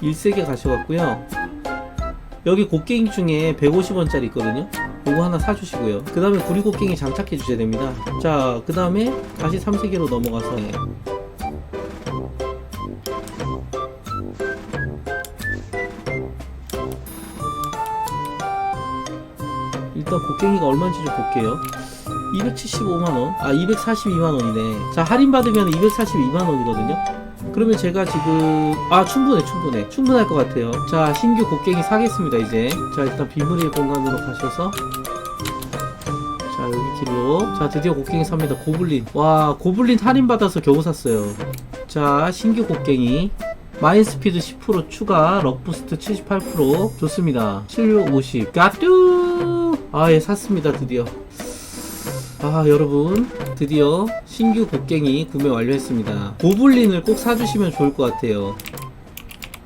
일세계 가셔갖고요. 여기 곡괭이 중에 150원짜리 있거든요. 요거 하나 사주시고요. 그 다음에 구리 곡괭이 장착해 주셔야 됩니다. 자 그 다음에 다시 3세계로 넘어가서 네. 일단 곡괭이가 얼마인지 좀 볼게요. 275만원? 아 242만원이네. 자 할인받으면 242만원이거든요 그러면 제가 지금 아 충분해 충분해. 충분할 것 같아요. 자 신규 곡괭이 사겠습니다 이제. 자 일단 비밀의 공간으로 가셔서. 자 여기 길로. 자 드디어 곡괭이 삽니다. 고블린. 와 고블린 할인받아서 겨우 샀어요. 자 신규 곡괭이. 마인 스피드 10% 추가 럭 부스트 78% 좋습니다. 7650 까뚜! 아 예 샀습니다 드디어 아 여러분. 드디어 신규 곡괭이 구매 완료했습니다. 고블린을 꼭 사주시면 좋을 것 같아요